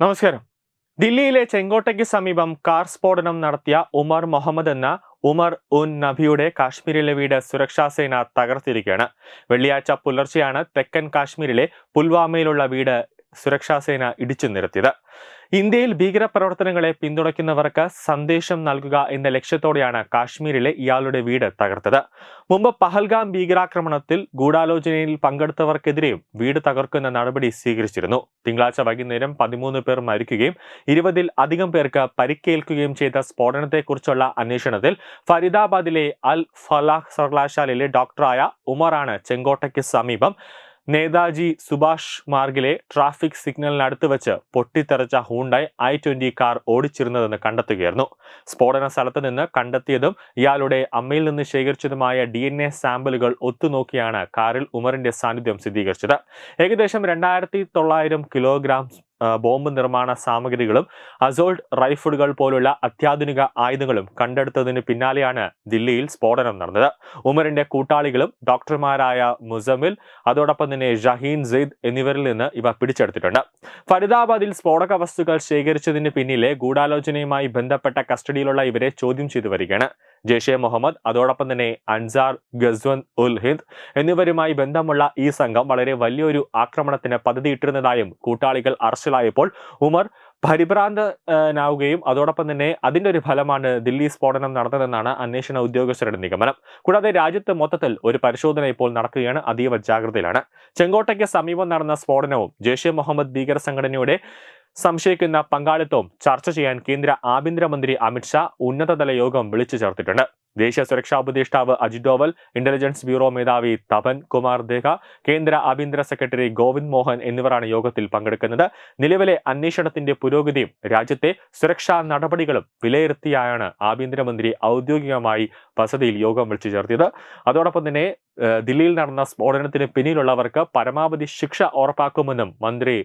നമസ്കാരം. ദില്ലിയിലെ ചെങ്കോട്ടയ്ക്ക് സമീപം കാർ സ്ഫോടനം നടത്തിയ ഉമർ മുഹമ്മദ് എന്ന ഉമർ ഉൻ നബിയുടെ കാശ്മീരിലെ വീട് സുരക്ഷാസേന തകർത്തിരിക്കുകയാണ്. വെള്ളിയാഴ്ച പുലർച്ചെയാണ് തെക്കൻ കാശ്മീരിലെ പുൽവാമയിലുള്ള വീട് സുരക്ഷാ സേന ഇടിച്ചു നിരത്തിയത്. ഇന്ത്യയിൽ ഭീകരപ്രവർത്തനങ്ങളെ പിന്തുണയ്ക്കുന്നവർക്ക് സന്ദേശം നൽകുക എന്ന ലക്ഷ്യത്തോടെയാണ് കാശ്മീരിലെ ഇയാളുടെ വീട് തകർത്തത്. മുമ്പ് പഹൽഗാം ഭീകരാക്രമണത്തിൽ ഗൂഢാലോചനയിൽ പങ്കെടുത്തവർക്കെതിരെയും വീട് തകർക്കുന്ന നടപടി സ്വീകരിച്ചിരുന്നു. തിങ്കളാഴ്ച വൈകുന്നേരം പതിമൂന്ന് പേർ മരിക്കുകയും ഇരുപതിൽ അധികം പേർക്ക് പരിക്കേൽക്കുകയും ചെയ്ത സ്ഫോടനത്തെക്കുറിച്ചുള്ള അന്വേഷണത്തിൽ ഫരീദാബാദിലെ അൽ ഫലാഹ് സർവകലാശാലയിലെ ഡോക്ടറായ ഉമറാണ് ചെങ്കോട്ടയ്ക്ക് സമീപം നേതാജി സുഭാഷ് മാർഗിലെ ട്രാഫിക് സിഗ്നലിനടുത്ത് വെച്ച് പൊട്ടിത്തെറിച്ച ഹൂണ്ടായി ഐ ട്വന്റി കാർ ഓടിച്ചിരുന്നതെന്ന് കണ്ടെത്തുകയായിരുന്നു. സ്ഫോടന സ്ഥലത്ത് നിന്ന് കണ്ടെത്തിയതും ഇയാളുടെ അമ്മയിൽ നിന്ന് ശേഖരിച്ചതുമായ ഡി എൻ എ സാമ്പിളുകൾ ഒത്തുനോക്കിയാണ് കാറിൽ ഉമറിന്റെ സാന്നിധ്യം സ്ഥിരീകരിച്ചത്. ഏകദേശം രണ്ടായിരത്തി തൊള്ളായിരം കിലോഗ്രാം ബോംബ് നിർമ്മാണ സാമഗ്രികളും അസോൾട്ട് റൈഫിളുകൾ പോലുള്ള അത്യാധുനിക ആയുധങ്ങളും കണ്ടെടുത്തതിന് പിന്നാലെയാണ് ദില്ലിയിൽ സ്ഫോടനം നടന്നത്. ഉമറിന്റെ കൂട്ടാളികളും ഡോക്ടർമാരായ മുസമിൽ അതോടൊപ്പം തന്നെ ഷഹീൻ സെയ്ദ് എന്നിവരിൽ നിന്ന് ഇവ പിടിച്ചെടുത്തിട്ടുണ്ട്. ഫരീദാബാദിൽ സ്ഫോടക വസ്തുക്കൾ ശേഖരിച്ചതിന് പിന്നിലെ ഗൂഢാലോചനയുമായി ബന്ധപ്പെട്ട കസ്റ്റഡിയിലുള്ള ഇവരെ ചോദ്യം ചെയ്തു വരികയാണ്. ജെയ്ഷെ മുഹമ്മദ് അതോടൊപ്പം തന്നെ അൻസാർ ഗസ്വൻ ഉൽ ഹിന്ദ് എന്നിവരുമായി ബന്ധമുള്ള ഈ സംഘം വളരെ വലിയൊരു ആക്രമണത്തിന് പദ്ധതിയിട്ടിരുന്നതായും കൂട്ടാളികൾ അറസ്റ്റിലായപ്പോൾ ഉമർ പരിഭ്രാന്തനാവുകയും അതോടൊപ്പം തന്നെ അതിന്റെ ഒരു ഫലമാണ് ദില്ലി സ്ഫോടനം നടന്നതെന്നാണ് അന്വേഷണ ഉദ്യോഗസ്ഥരുടെ നിഗമനം. കൂടാതെ രാജ്യത്ത് മൊത്തത്തിൽ ഒരു പരിശോധന ഇപ്പോൾ നടക്കുകയാണ്. അതീവ ജാഗ്രതയിലാണ്. ചെങ്കോട്ടയ്ക്ക് സമീപം നടന്ന സ്ഫോടനവും ജെയ്ഷെ മുഹമ്മദ് ഭീകര സംഘടനയുടെ സംശയിക്കുന്ന പങ്കാളിത്തവും ചർച്ച ചെയ്യാൻ കേന്ദ്ര ആഭ്യന്തരമന്ത്രി അമിത്ഷാ ഉന്നതതല യോഗം വിളിച്ചു ചേർത്തിട്ടുണ്ട്. ദേശീയ സുരക്ഷാ ഉപദേഷ്ടാവ് അജിത് ഡോവൽ ഇന്റലിജൻസ് ബ്യൂറോ മേധാവി തപൻ കുമാർ ദേഹ കേന്ദ്ര ആഭ്യന്തര സെക്രട്ടറി ഗോവിന്ദ് മോഹൻ എന്നിവരാണ് യോഗത്തിൽ പങ്കെടുക്കുന്നത്. നിലവിലെ അന്വേഷണത്തിന്റെ പുരോഗതിയും രാജ്യത്തെ സുരക്ഷാ നടപടികളും വിലയിരുത്തിയാണ് ആഭ്യന്തരമന്ത്രി ഔദ്യോഗികമായി വസതിയിൽ യോഗം വിളിച്ചു ചേർത്തിയത്. അതോടൊപ്പം തന്നെ ദില്ലിയിൽ നടന്ന സ്ഫോടനത്തിന് പിന്നിലുള്ളവർക്ക് പരമാവധി ശിക്ഷ ഉറപ്പാക്കുമെന്നും മന്ത്രി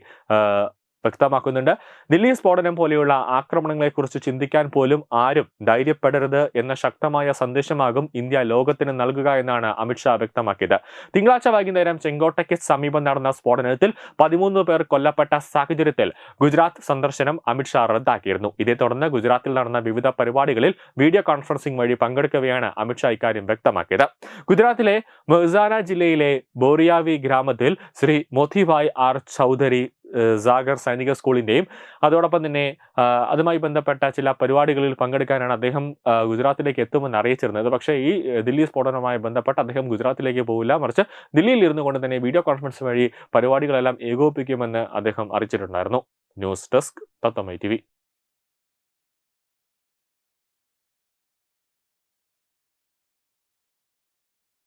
വ്യക്തമാക്കുന്നുണ്ട്. ദില്ലി സ്ഫോടനം പോലെയുള്ള ആക്രമണങ്ങളെക്കുറിച്ച് ചിന്തിക്കാൻ പോലും ആരും ധൈര്യപ്പെടരുത് എന്ന ശക്തമായ സന്ദേശമാകും ഇന്ത്യ ലോകത്തിന് നൽകുക എന്നാണ് അമിത്ഷാ വ്യക്തമാക്കിയത്. തിങ്കളാഴ്ച വൈകുന്നേരം ചെങ്കോട്ടയ്ക്ക് സമീപം നടന്ന സ്ഫോടനത്തിൽ പതിമൂന്ന് പേർ കൊല്ലപ്പെട്ട സാഹചര്യത്തിൽ ഗുജറാത്ത് സന്ദർശനം അമിത്ഷാ റദ്ദാക്കിയിരുന്നു. ഇതേ തുടർന്ന് ഗുജറാത്തിൽ നടന്ന വിവിധ പരിപാടികളിൽ വീഡിയോ കോൺഫറൻസിംഗ് വഴി പങ്കെടുക്കവെയാണ് അമിത്ഷാ ഇക്കാര്യം വ്യക്തമാക്കിയത്. ഗുജറാത്തിലെ മെഹ്സാന ജില്ലയിലെ ബോറിയാവി ഗ്രാമത്തിൽ ശ്രീ മോത്തിഭായ് ആർ ചൗധരി സാഗർ സൈനിക സ്കൂളിന്റെയും അതോടൊപ്പം തന്നെ അതുമായി ബന്ധപ്പെട്ട ചില പരിപാടികളിൽ പങ്കെടുക്കാനാണ് അദ്ദേഹം ഗുജറാത്തിലേക്ക് എത്തുമെന്ന് അറിയിച്ചിരുന്നത്. പക്ഷേ ഈ ദില്ലി സ്ഫോടനവുമായി ബന്ധപ്പെട്ട് അദ്ദേഹം ഗുജറാത്തിലേക്ക് പോകില്ല മറിച്ച് ദില്ലിയിൽ ഇരുന്നു കൊണ്ട് തന്നെ വീഡിയോ കോൺഫറൻസ് വഴി പരിപാടികളെല്ലാം ഏകോപിപ്പിക്കുമെന്ന് അദ്ദേഹം അറിയിച്ചിട്ടുണ്ടായിരുന്നു. ന്യൂസ് ഡെസ്ക് തത്തമ്മ ടി